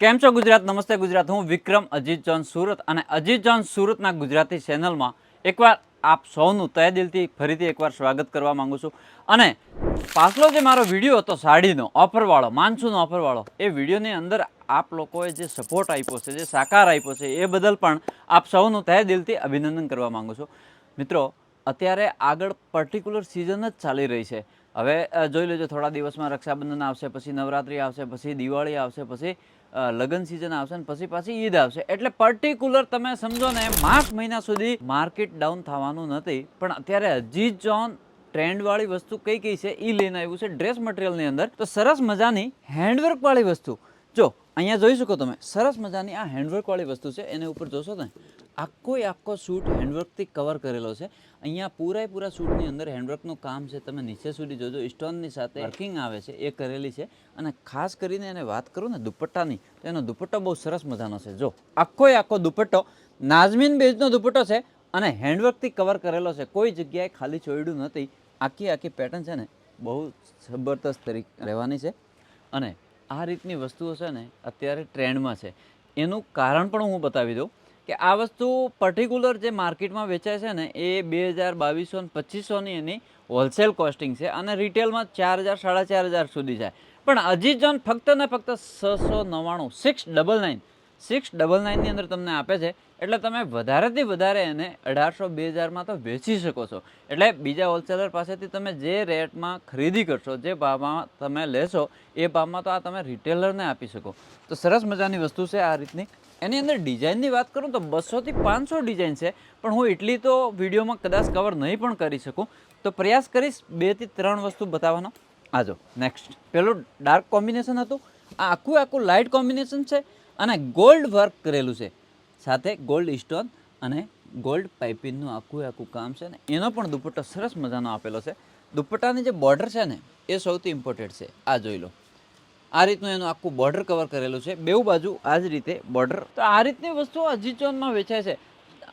કેમ છો ગુજરાત? નમસ્તે ગુજરાત. હું વિક્રમ અજીત જોન સુરત અને અજીત જોન સુરતના ગુજરાતી ચેનલમાં એકવાર આપ સૌનું તય દિલથી ફરીથી એકવાર સ્વાગત કરવા માગું છું. અને પાછલો જે મારો વીડિયો હતો, સાડીનો, ઓફરવાળો માનસૂન ઓફરવાળો, એ વિડીયોની અંદર આપ લોકોએ જે સપોર્ટ આપ્યો છે, જે સાકાર આપ્યો છે, એ બદલ પણ આપ સૌનું તય દિલથી અભિનંદન કરવા માગું છું. મિત્રો, અત્યારે આગળ પર્ટિક્યુલર સિઝન જ ચાલી રહી છે. હવે જોઈ લેજો, થોડા દિવસમાં રક્ષાબંધન આવશે, પછી નવરાત્રિ આવશે, પછી દિવાળી આવશે, પછી લગ્ન સિઝન આવશે ને પછી પાછી ઈદ આવશે. એટલે પર્ટિક્યુલર તમે સમજો ને, માર્ચ મહિના સુધી માર્કેટ ડાઉન થવાનું નથી. પણ અત્યારે હજી જોન ટ્રેન્ડવાળી વસ્તુ કઈ કઈ છે એ લઈને આવ્યું છે ડ્રેસ મટીરિયલની અંદર. તો સરસ મજાની હેન્ડવર્કવાળી વસ્તુ. જો, અહીંયા જોઈ શકો તમે, સરસ મજાની આ હેન્ડવર્કવાળી વસ્તુ છે, એને ઉપર જોશો ને આખો આખો શૂટ હેન્ડવર્કથી કવર કરેલો છે. અહીંયા પૂરા પૂરા શૂટની અંદર હેન્ડવર્કનું કામ છે, તમે નીચે સુધી જોજો, સ્ટોનની સાથે વર્કિંગ આવે છે, એ કરેલી છે. અને ખાસ કરીને એને વાત કરું ને દુપટ્ટાની, તો એનો દુપટ્ટો બહુ સરસ મજાનો છે. જો, આખો આખો દુપટ્ટો નાઝમીન બેઝનો દુપટ્ટો છે અને હેન્ડવર્કથી કવર કરેલો છે. કોઈ જગ્યાએ ખાલી છોડ્યું નથી. આખી આખી પેટર્ન છે ને બહુ જબરદસ્ત તરીકે રહેવાની છે. અને આ રીતની વસ્તુઓ છે ને અત્યારે ટ્રેન્ડમાં છે. એનું કારણ પણ હું બતાવી દઉં. કે આ વસ્તુ પર્ટિક્યુલર જે માર્કેટમાં વેચાય છે ને, એ બે હજાર બાવીસો ને પચીસોની એની હોલસેલ કોસ્ટિંગ છે અને રિટેલમાં ચાર હજાર, સાડા ચાર હજાર સુધી જાય. પણ અજીત જોન ફક્ત ને ફક્ત છસો નવ્વાણું six double nine six double નાઇનની અંદર તમને આપે છે. એટલે તમે વધારેથી વધારે એને અઢારસો બે હજારમાં તો વેચી શકો છો. એટલે બીજા હોલસેલર પાસેથી તમે જે રેટમાં ખરીદી કરશો, જે ભાવમાં તમે લેશો, એ ભાવમાં તો આ તમે રિટેલરને આપી શકો. તો સરસ મજાની વસ્તુ છે આ રીતની. એની અંદર ડિઝાઇનની વાત કરું તો બસોથી પાંચસો ડિઝાઇન છે, પણ હું એટલી તો વિડીયોમાં કદાચ કવર નહીં પણ કરી શકું. તો પ્રયાસ કરીશ બેથી ત્રણ વસ્તુ બતાવવાનો. આજો નેક્સ્ટ પેલું ડાર્ક કોમ્બિનેશન હતું. આ આખું આખું લાઇટ કોમ્બિનેશન છે. અને ગોલ્ડ વર્ક કરેલું છે. સાથે ગોલ્ડ સ્ટોન અને ગોલ્ડ પાઇપિંગનું આખું આખું કામ છે ને એનો પણ દુપટ્ટો સરસ મજાનો આપેલો છે. દુપટ્ટાની જે બોર્ડર છે ને એ સૌથી ઇમ્પોર્ટન્ટ છે. આ જોઈ લો. આ રીતનું એનું આખું બોર્ડર કવર કરેલું છે. બેઉ બાજુ આ જ રીતે બોર્ડર. તો આ રીતની વસ્તુઓ અજીચોનમાં વેચાય છે.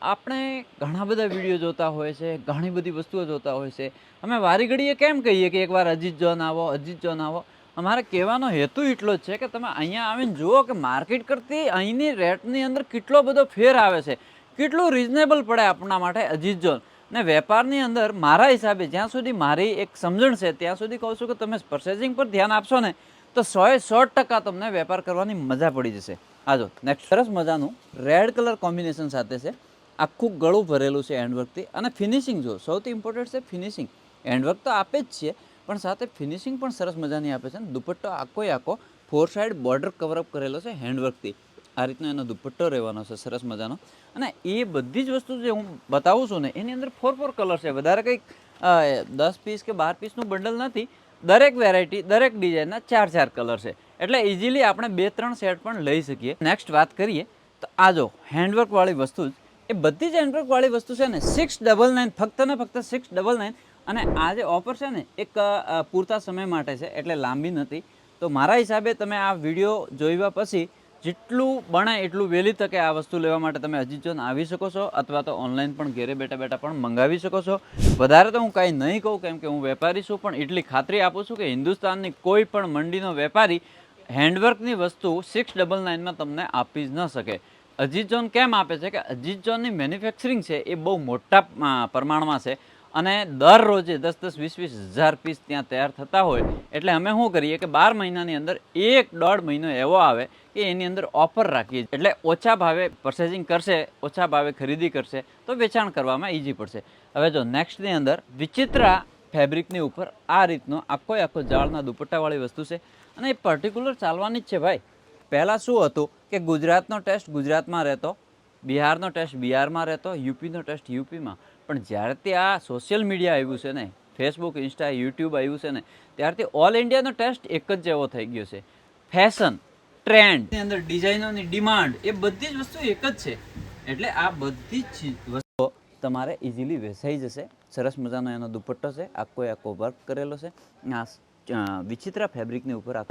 આપણે ઘણા બધા વીડિયો જોતા હોય છે, ઘણી બધી વસ્તુઓ જોતા હોય છે. અમે વારી ઘડીએ કેમ કહીએ કે એકવાર અજીત જોન આવો, અજીત જોન આવો? અમારે કહેવાનો હેતુ એટલો જ છે કે તમે અહીંયા આવીને જુઓ કે માર્કેટ કરતી અહીંની રેટની અંદર કેટલો બધો ફેર આવે છે. કેટલું રિઝનેબલ પડે આપણા માટે અજીત જોન. ને વેપારની અંદર મારા હિસાબે જ્યાં સુધી મારી એક સમજણ છે, ત્યાં સુધી કહું છું કે તમે પ્રોસેસિંગ પર ધ્યાન આપશો ને, તો સોએ સો ટકા તમને વેપાર કરવાની મજા પડી જશે. આજો નેક્સ્ટ સરસ મજાનું રેડ કલર કોમ્બિનેશન સાથે છે. આખું ગળું ભરેલું છે હેન્ડવર્કથી અને ફિનિશિંગ જો, સૌથી ઇમ્પોર્ટન્ટ છે ફિનિશિંગ હેન્ડવર્ક તો આપે જ છીએ પણ સાથે ફિનિશિંગ પણ સરસ મજાની આપે છે દુપટ્ટો આખો આખો ફોર સાઈડ બોર્ડર કવરઅપ કરેલો છે હેન્ડવર્કથી આ રીતનો એનો દુપટ્ટો રહેવાનો છે, સરસ મજાનો. અને એ બધી જ વસ્તુ જે હું બતાવું છું ને, એની અંદર ફોર ફોર કલર છે. વધારે કંઈક દસ પીસ કે બાર પીસનું બંડલ નથી. દરેક વેરાયટી દરેક ડિઝાઇનના ચાર ચાર કલર છે. એટલે ઇઝીલી આપણે બે ત્રણ સેટ પણ લઈ શકીએ. નેક્સ્ટ વાત કરીએ, તો આ જો હેન્ડવર્કવાળી વસ્તુ જ. એ બધી જ હેન્ડવર્કવાળી વસ્તુ છે ને સિક્સ ડબલ નાઇન ફક્ત ને ફક્ત સિક્સ ડબલ નાઇન અને આ જે ઓફર છે ને, એક પૂરતા સમય માટે છે, એટલે લાંબી નથી. તો મારા હિસાબે તમે આ વીડિયો જોયા પછી જેટલું બને એટલું વહેલી તકે આ વસ્તુ લેવા માટે તમે અજીત જોન આવી શકો છો, અથવા તો ઓનલાઈન પણ ઘેરે બેઠા બેઠા પણ મંગાવી શકો છો. વધારે તો હું કાંઈ નહીં કહું, કેમ કે હું વેપારી છું, પણ એટલી ખાતરી આપું છું કે હિન્દુસ્તાનની કોઈ પણ મંડીનો વેપારી હેન્ડવર્કની વસ્તુ સિક્સ ડબલ નાઇનમાં તમને આપી જ ન શકે. અજીત જોન કેમ આપે છે કે અજીત જોનની મેન્યુફેક્ચરિંગ છે એ બહુ મોટા પ્રમાણમાં છે. અને દરરોજે દસ દસ વીસ વીસ હજાર પીસ ત્યાં તૈયાર થતા હોય, એટલે અમે શું કરીએ કે બાર મહિનાની અંદર એક દોઢ મહિનો એવો આવે કે એની અંદર ઓફર રાખીએ એટલે ઓછા ભાવે પરચેસિંગ કરશે, ઓછા ભાવે ખરીદી કરશે, તો વેચાણ કરવામાં ઇઝી પડશે. હવે જો નેક્સ્ટની અંદર વિચિત્રા ફેબ્રિકની ઉપર આ રીતનો આખો આખો જાળના દુપટ્ટાવાળી વસ્તુ છે. અને એ પર્ટિક્યુલર ચાલવાની જ છે ભાઈ. પહેલાં શું હતું કે ગુજરાતનો ટેસ્ટ ગુજરાતમાં રહેતો, બિહારનો ટેસ્ટ બિહારમાં રહેતો, યુપીનો ટેસ્ટ યુપીમાં. પણ જ્યારથી આ સોશિયલ મીડિયા આવ્યું છે ને ફેસબુક ઇન્સ્ટા યુટ્યુબ આવ્યું છે ને ત્યારથી ઓલ ઇન્ડિયાનો ટેસ્ટ એક જ જેવો થઈ ગયો છે. ફેશન ટ્રેન્ડ અંદર ડિઝાઇનોની ડિમાન્ડ એ બધી જ વસ્તુ એક જ છે. એટલે આ બધી જ વસ્તુઓ તમારે ઇઝીલી વેચાઈ જશે. સરસ મજાનો એનો દુપટ્ટો છે. આખો આખો વર્ક કરેલો છે. આ વિચિત્ર ફેબ્રિકની ઉપર આ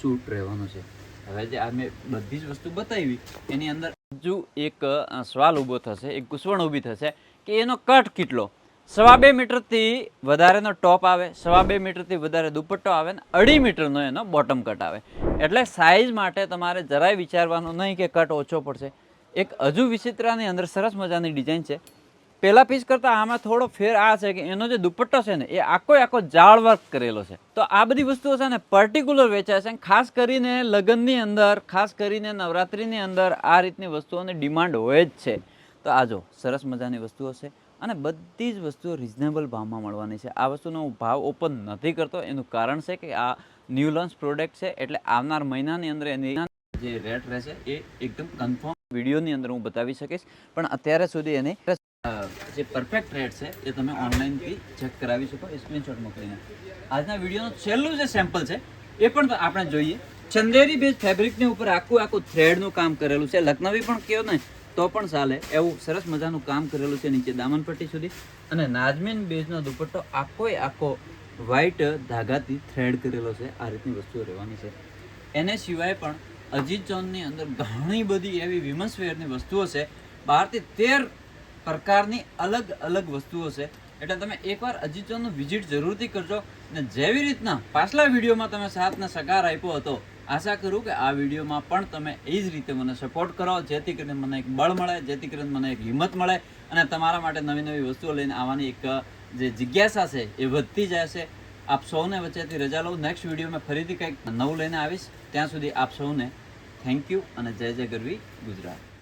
સૂટ રહેવાનો છે. હવે જે આ મેં બધી જ વસ્તુ બતાવી એની અંદર હજુ એક સવાલ ઊભો થશે, એક ગુસવણ ઊભી થશે કે એનો કટ કેટલો? સવા બે મીટરથી વધારેનો ટોપ આવે, સવા બે મીટરથી વધારે દુપટ્ટો આવે ને અઢી મીટરનો એનો બોટમ કટ આવે. એટલે સાઇઝ માટે તમારે જરાય વિચારવાનું નહીં કે કટ ઓછો પડશે. એક હજુ વિચિત્રાની અંદર સરસ મજાની ડિઝાઇન છે. પહેલા પીસ કરતાં આમાં થોડો ફેર આ છે કે એનો જે દુપટ્ટો છે ને, એ આખો આખો જાળ વર્ક કરેલો છે. તો આ બધી વસ્તુઓ છે ને પર્ટિક્યુલર વેચાય છે ખાસ કરીને લગ્નની અંદર, ખાસ કરીને નવરાત્રિની અંદર આ રીતની વસ્તુઓની ડિમાન્ડ હોય જ છે. તો આ જો, સરસ મજાની વસ્તુઓ છે અને બધી જ વસ્તુઓ રિઝનેબલ ભાવમાં મળવાની છે. આ વસ્તુનો હું ભાવ ઓપન નથી કરતો. એનું કારણ છે કે આ ન્યૂ લોન્ચ પ્રોડક્ટ છે, એટલે આવનાર મહિનાની અંદર એની જે રેટ રહેશે એ એકદમ કન્ફર્મ વિડીયોની અંદર હું બતાવી શકીશ. પણ અત્યારે સુધી એની જે પરફેક્ટ રેટ છે, એ તમે ઓનલાઈનથી ચેક કરાવી શકો સ્ક્રીનશોટ મોકલીને. આજના વિડીયોનું છેલ્લું જે સેમ્પલ છે, એ પણ આપણે જોઈએ. ચંદેરી બેઝ ફેબ્રિકની ઉપર આખું આખું થ્રેડનું કામ કરેલું છે. લખનવી પણ કહો ને તો પણ ચાલે. એવું સરસ મજાનું કામ કરેલું છે નીચે દામનપટ્ટી સુધી. અને નાજમીન બેઝનો દુપટ્ટો આખોય આખો વ્હાઈટ ધાગાથી થ્રેડ કરેલો છે. આ રીતની વસ્તુઓ રહેવાની છે. એને સિવાય પણ અજીત જોનની અંદર ઘણી બધી એવી વિમન્સ વેરની વસ્તુઓ છે. બારથી તેર પ્રકારની અલગ અલગ વસ્તુઓ છે. એટલે તમે એકવાર અજીત જોનનું વિઝિટ જરૂરથી કરજો અને જેવી રીતના પાછલા વિડીયોમાં તમે સાથને સકાર આપ્યો હતો, આશા કરું કે આ વિડીયોમાં પણ તમે એ જ રીતે મને સપોર્ટ કરો, જેથી કરીને મને એક બળ મળે, જેથી કરીને મને એક હિંમત મળે અને તમારા માટે નવી નવી વસ્તુઓ લઈને આવવાની એક, જે જિજ્ઞાસા છે એ વધતી જાય છે આપ સૌને વચ્ચેથી રજા લઉં. નેક્સ્ટ વિડીયોમાં ફરીથી કંઈક નવું લઈને આવીશ. ત્યાં સુધી આપ સૌને થેન્ક યુ અને જય જય ગરવી ગુજરાત.